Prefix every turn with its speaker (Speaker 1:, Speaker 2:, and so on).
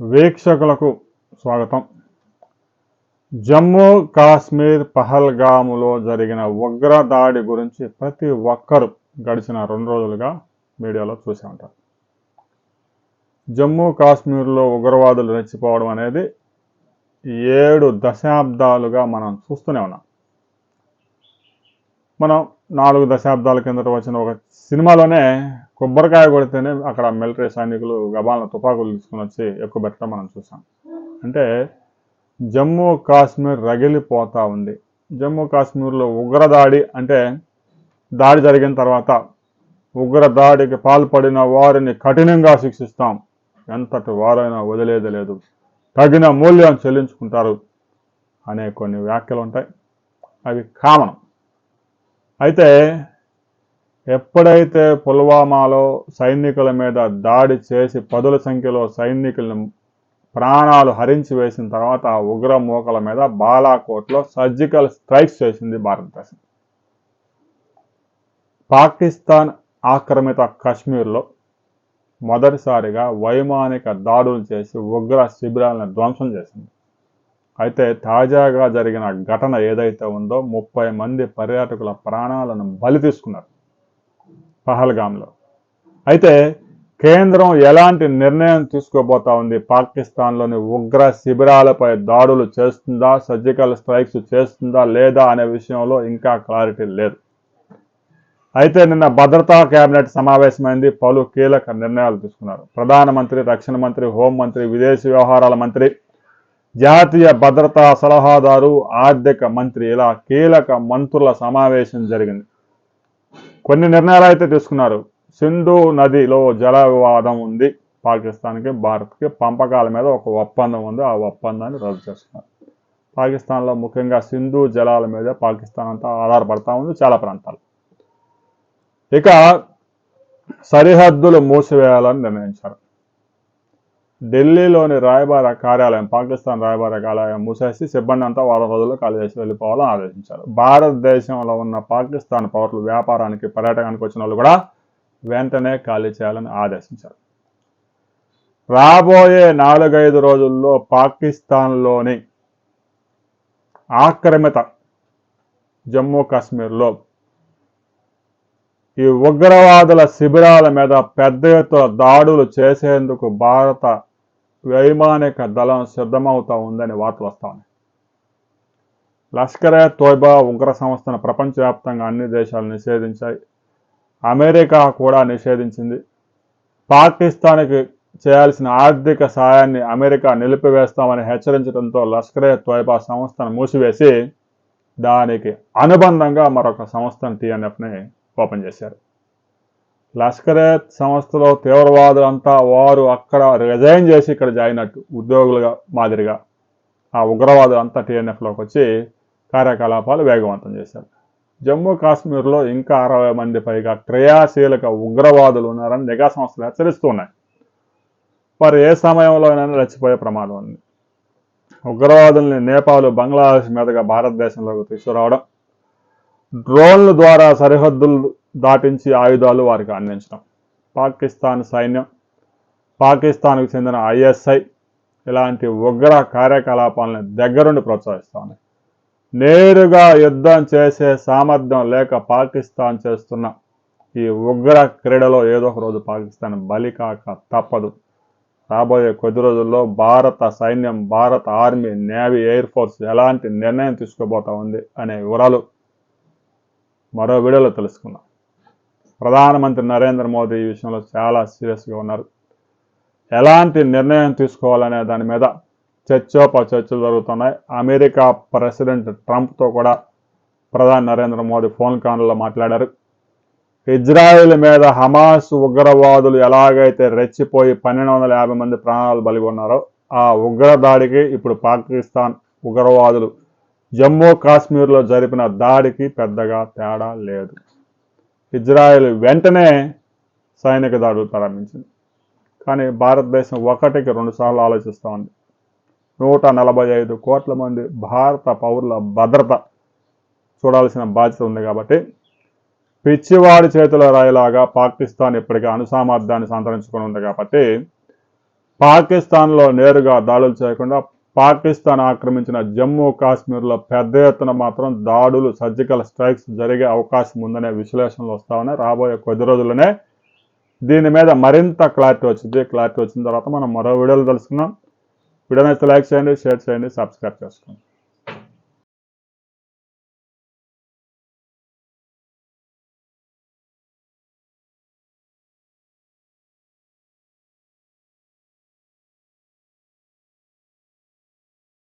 Speaker 1: వీక్షకులకు స్వాగతం. జమ్మూ కాశ్మీర్ పహల్గాములో జరిగిన ఉగ్ర దాడి గురించి ప్రతి ఒక్కరు గడిచిన రెండు రోజులుగా మీడియాలో చూసే ఉంటారు. జమ్మూ కాశ్మీర్లో ఉగ్రవాదులు రెచ్చిపోవడం అనేది ఏడు దశాబ్దాలుగా మనం చూస్తూనే ఉన్నాం. మనం నాలుగు దశాబ్దాల కిందట వచ్చిన ఒక సినిమాలోనే కొబ్బరికాయ కొడితేనే అక్కడ మిలిటరీ సైనికులు గబాలను తుపాకులు తీసుకుని వచ్చి ఎక్కువ పెట్టడం మనం చూసాం. అంటే జమ్మూ కాశ్మీర్ రగిలిపోతూ ఉంది. జమ్మూ కాశ్మీర్లో ఉగ్రదాడి అంటే దాడి జరిగిన తర్వాత ఉగ్రదాడికి పాల్పడిన వారిని కఠినంగా శిక్షిస్తాం. ఎంతటి వారైనా వదిలేది లేదు. తగిన మూల్యం చెల్లించుకుంటారు అనే కొన్ని వ్యాఖ్యలు ఉంటాయి. అవి కామన్. అయితే ఎప్పుడైతే పుల్వామాలో సైనికుల మీద దాడి చేసి పదుల సంఖ్యలో సైనికులను ప్రాణాలు హరించి వేసిన తర్వాత ఆ ఉగ్ర మూకల మీద బాలాకోట్లో సర్జికల్ స్ట్రైక్స్ చేసింది భారతదేశం. పాకిస్తాన్ ఆక్రమిత కశ్మీర్లో మొదటిసారిగా వైమానిక దాడులు చేసి ఉగ్ర శిబిరాలను ధ్వంసం చేసింది. అయితే తాజాగా జరిగిన ఘటన ఏదైతే ఉందో ముప్పై మంది పర్యాటకుల ప్రాణాలను బలి తీసుకున్నారు. పహల్గామ్లో. అయితే కేంద్రం ఎలాంటి నిర్ణయం తీసుకోబోతా ఉంది? పాకిస్తాన్లోని ఉగ్ర శిబిరాలపై దాడులు చేస్తుందా? సర్జికల్ స్ట్రైక్స్ చేస్తుందా లేదా అనే విషయంలో ఇంకా క్లారిటీ లేదు. అయితే నిన్న భద్రతా కేబినెట్ సమావేశమైంది. పలు కీలక నిర్ణయాలు తీసుకున్నారు. ప్రధానమంత్రి రక్షణ మంత్రి హోంమంత్రి విదేశీ వ్యవహారాల మంత్రి జాతీయ భద్రతా సలహాదారు ఆర్థిక మంత్రి ఇలా కీలక మంత్రుల సమావేశం జరిగింది. కొన్ని నిర్ణయాలు అయితే తీసుకున్నారు. సింధు నదిలో జల వివాదం ఉంది. పాకిస్తాన్కి భారత్కి పంపకాల మీద ఒక ఒప్పందం ఉంది. ఆ ఒప్పందాన్ని రద్దు చేస్తున్నారు. పాకిస్తాన్లో ముఖ్యంగా సింధు జలాల మీద పాకిస్తాన్ అంతా ఆధారపడతా ఉంది చాలా ప్రాంతాలు ఇక సరిహద్దులు మూసివేయాలని నిర్ణయించారు. ఢిల్లీలోని రాయబార కార్యాలయం పాకిస్తాన్ రాయబార కార్యాలయం మూసేసి సిబ్బంది అంతా వారం రోజుల్లో ఖాళీ చేసి వెళ్ళిపోవాలని ఆదేశించారు. భారతదేశంలో ఉన్న పాకిస్తాన్ పౌరులు వ్యాపారానికి పర్యాటకానికి వచ్చిన వాళ్ళు కూడా వెంటనే ఖాళీ చేయాలని ఆదేశించారు. రాబోయే నాలుగైదు రోజుల్లో పాకిస్తాన్లోని ఆక్రమిత జమ్మూ కాశ్మీర్లో ఈ ఉగ్రవాదుల శిబిరాల మీద పెద్ద ఎత్తున దాడులు చేసేందుకు భారత వైమానిక దళం సిద్ధమవుతా ఉందని వార్తలు వస్తా ఉన్నాయి లష్కరే తోయిబా ఉగ్ర సంస్థను ప్రపంచవ్యాప్తంగా అన్ని దేశాలు నిషేధించాయి. అమెరికా కూడా నిషేధించింది. పాకిస్తాన్కి చేయాల్సిన ఆర్థిక సాయాన్ని అమెరికా నిలిపివేస్తామని హెచ్చరించడంతో లష్కరే తోయిబా సంస్థను మూసివేసి దానికి అనుబంధంగా మరొక సంస్థను టీఎన్ఎఫ్ని ఓపెన్ చేశారు. లష్కరే సంస్థలో తీవ్రవాదులంతా వారు అక్కడ రిజైన్ చేసి ఇక్కడ జాయిన్ అట్టు ఉద్యోగులుగా మాదిరిగా ఆ ఉగ్రవాదులు అంతా టీఎన్ఎఫ్లోకి వచ్చి కార్యకలాపాలు వేగవంతం చేశారు. జమ్మూ కాశ్మీర్లో ఇంకా అరవై మంది పైగా క్రియాశీలక ఉగ్రవాదులు ఉన్నారని నిఘా సంస్థలు హెచ్చరిస్తున్నాయి. వారు ఏ సమయంలోనైనా రెచ్చిపోయే ప్రమాదం ఉంది. ఉగ్రవాదుల్ని నేపాల్ బంగ్లాదేశ్ మీదుగా భారతదేశంలోకి తీసుకురావడం డ్రోన్ల ద్వారా సరిహద్దులు దాటించి ఆయుధాలు వారికి అందించడం. పాకిస్తాన్ సైన్యం పాకిస్తాన్కు చెందిన ఐఎస్ఐ ఇలాంటి ఉగ్ర కార్యకలాపాలను దగ్గరుండి ప్రోత్సహిస్తా నేరుగా యుద్ధం చేసే సామర్థ్యం లేక పాకిస్తాన్ చేస్తున్న ఈ ఉగ్ర క్రీడలో ఏదో ఒక రోజు పాకిస్తాన్ బలి కాక తప్పదు. రాబోయే కొద్ది రోజుల్లో భారత సైన్యం భారత ఆర్మీ నేవీ ఎయిర్ ఫోర్స్ ఎలాంటి నిర్ణయం తీసుకోబోతా ఉంది అనే వివరాలు మరో వీడియోలో తెలుసుకుందాం. ప్రధానమంత్రి నరేంద్ర మోదీ ఈ విషయంలో చాలా సీరియస్గా ఉన్నారు. ఎలాంటి నిర్ణయం తీసుకోవాలనే దాని మీద చర్చోపచర్చలు జరుగుతున్నాయి. అమెరికా ప్రెసిడెంట్ ట్రంప్తో కూడా ప్రధాని నరేంద్ర మోదీ ఫోన్ కాన్లో మాట్లాడారు. ఇజ్రాయెల్ మీద హమాస్ ఉగ్రవాదులు ఎలాగైతే రెచ్చిపోయి పన్నెండు వందల యాభై మంది ప్రాణాలు బలిగొన్నారో ఆ ఉగ్ర దాడికి ఇప్పుడు పాకిస్తాన్ ఉగ్రవాదులు జమ్మూ కాశ్మీర్లో జరిపిన దాడికి పెద్దగా తేడా లేదు. ఇజ్రాయెల్ వెంటనే సైనిక దాడులు ప్రారంభించింది. కానీ భారతదేశం ఒకటికి రెండుసార్లు ఆలోచిస్తూ ఉంది. నూట నలభై ఐదు కోట్ల మంది భారత పౌరుల భద్రత చూడాల్సిన బాధ్యత ఉంది కాబట్టి పిచ్చివాడి చేతుల రాయిలాగా పాకిస్తాన్ ఇప్పటికీ అణుసామర్థ్యాన్ని సంతరించుకుని ఉంది కాబట్టి పాకిస్తాన్లో నేరుగా దాడులు చేయకుండా పాకిస్తాన్ ఆక్రమించిన జమ్మూ కాశ్మీర్లో పెద్ద ఎత్తున మాత్రం దాడులు సర్జికల్ స్ట్రైక్స్ జరిగే అవకాశం ఉందనే విశ్లేషణలు వస్తా ఉన్నాయి. రాబోయే కొద్ది రోజుల్లోనే దీని మీద మరింత క్లారిటీ వచ్చింది క్లారిటీ వచ్చిన తర్వాత మనం మరో వీడియోలు తెలుసుకుందాం. వీడియో నచ్చితే లైక్ చేయండి షేర్ చేయండి సబ్స్క్రైబ్ చేసుకోండి.